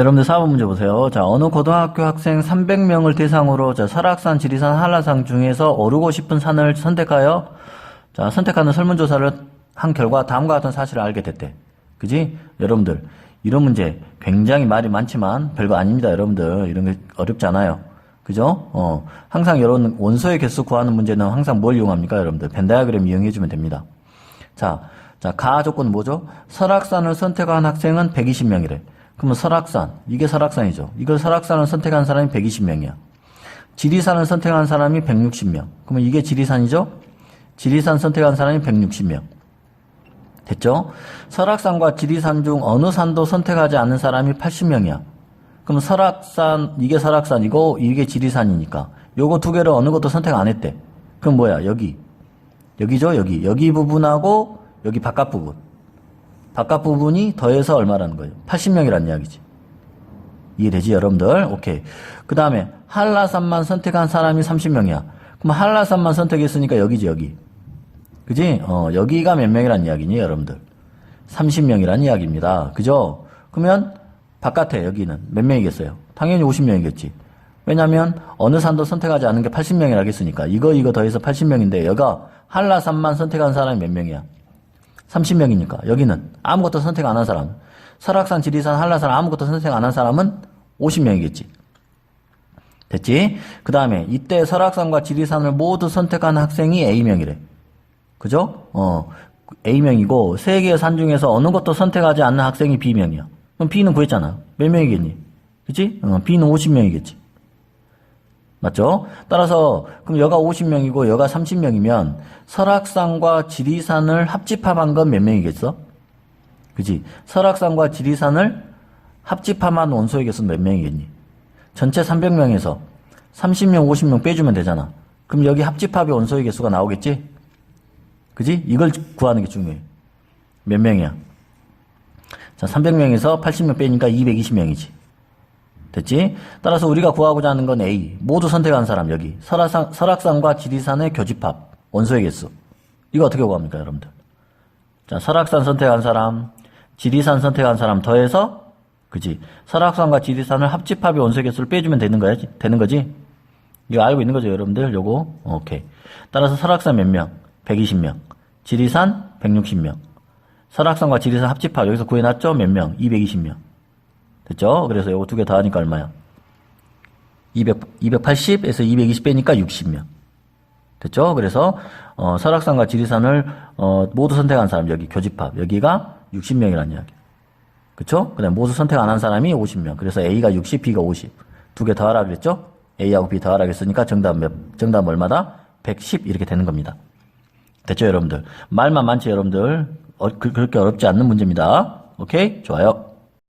여러분들 4번 문제 보세요. 자, 어느 고등학교 학생 300명을 대상으로 자, 설악산, 지리산, 한라산 중에서 오르고 싶은 산을 선택하여 자, 선택하는 설문조사를 한 결과 다음과 같은 사실을 알게 됐대. 그지? 여러분들, 이런 문제 굉장히 말이 많지만 별거 아닙니다. 여러분들, 이런 게 어렵지 않아요. 그죠? 어, 항상 이런 원소의 개수 구하는 문제는 항상 뭘 이용합니까? 여러분들, 벤다이아그램 이용해주면 됩니다. 자, 자, 가 조건은 뭐죠? 설악산을 선택한 학생은 120명이래. 그러면 설악산, 이게 설악산이죠. 이걸 설악산을 선택한 사람이 120명이야. 지리산을 선택한 사람이 160명. 그러면 이게 지리산이죠? 지리산 선택한 사람이 160명. 됐죠? 설악산과 지리산 중 어느 산도 선택하지 않은 사람이 80명이야. 그럼 설악산, 이게 설악산이고, 이게 지리산이니까. 요거 두 개를 어느 것도 선택 안 했대. 그럼 뭐야? 여기. 여기죠? 여기. 여기 부분하고, 여기 바깥 부분. 바깥 부분이 더해서 얼마라는 거예요? 80명이라는 이야기지. 이해되지, 여러분들? 오케이. 그 다음에, 한라산만 선택한 사람이 30명이야. 그럼 한라산만 선택했으니까 여기지, 여기. 그지? 어, 여기가 몇 명이란 이야기니, 여러분들? 30명이란 이야기입니다. 그죠? 그러면, 바깥에, 여기는 몇 명이겠어요? 당연히 50명이겠지. 왜냐면, 어느 산도 선택하지 않은 게 80명이라 했으니까. 이거, 이거 더해서 80명인데, 여가 한라산만 선택한 사람이 몇 명이야? 30명이니까. 여기는 아무것도 선택 안 한 사람. 설악산, 지리산, 한라산 아무것도 선택 안 한 사람은 50명이겠지. 됐지? 그 다음에 이때 설악산과 지리산을 모두 선택한 학생이 A명이래. 그죠? 어, A명이고 세 개의 산 중에서 어느 것도 선택하지 않는 학생이 B명이야. 그럼 B는 구했잖아. 몇 명이겠니? 그치? 어, B는 50명이겠지. 맞죠? 따라서 그럼 여가 50명이고 여가 30명이면 설악산과 지리산을 합집합한 건 몇 명이겠어? 그지? 설악산과 지리산을 합집합한 원소의 개수는 몇 명이겠니? 전체 300명에서 30명, 50명 빼주면 되잖아. 그럼 여기 합집합의 원소의 개수가 나오겠지? 그지? 이걸 구하는 게 중요해. 몇 명이야? 자, 300명에서 80명 빼니까 220명이지. 됐지? 따라서 우리가 구하고자 하는 건 A. 모두 선택한 사람, 여기. 설악산, 설악산과 지리산의 교집합. 원소의 개수. 이거 어떻게 구합니까, 여러분들? 자, 설악산 선택한 사람, 지리산 선택한 사람 더해서, 그지? 설악산과 지리산을 합집합의 원소의 개수를 빼주면 되는 거지? 되는 거지? 이거 알고 있는 거죠, 여러분들? 요거? 오케이. 따라서 설악산 몇 명? 120명. 지리산 160명. 설악산과 지리산 합집합 여기서 구해놨죠? 몇 명? 220명. 됐죠? 그래서 요거 두 개 다 하니까 얼마야? 200, 280에서 220 빼니까 60명. 됐죠? 그래서, 어, 설악산과 지리산을, 어, 모두 선택한 사람, 여기 교집합. 여기가 60명이라는 이야기. 그쵸? 그 다음 모두 선택 안 한 사람이 50명. 그래서 A가 60, B가 50. 두 개 더 하라 그랬죠? A하고 B 더 하라 그랬으니까 정답 몇, 정답 얼마다? 110 이렇게 되는 겁니다. 됐죠, 여러분들? 말만 많지, 여러분들? 어, 그, 그렇게 어렵지 않는 문제입니다. 오케이? 좋아요.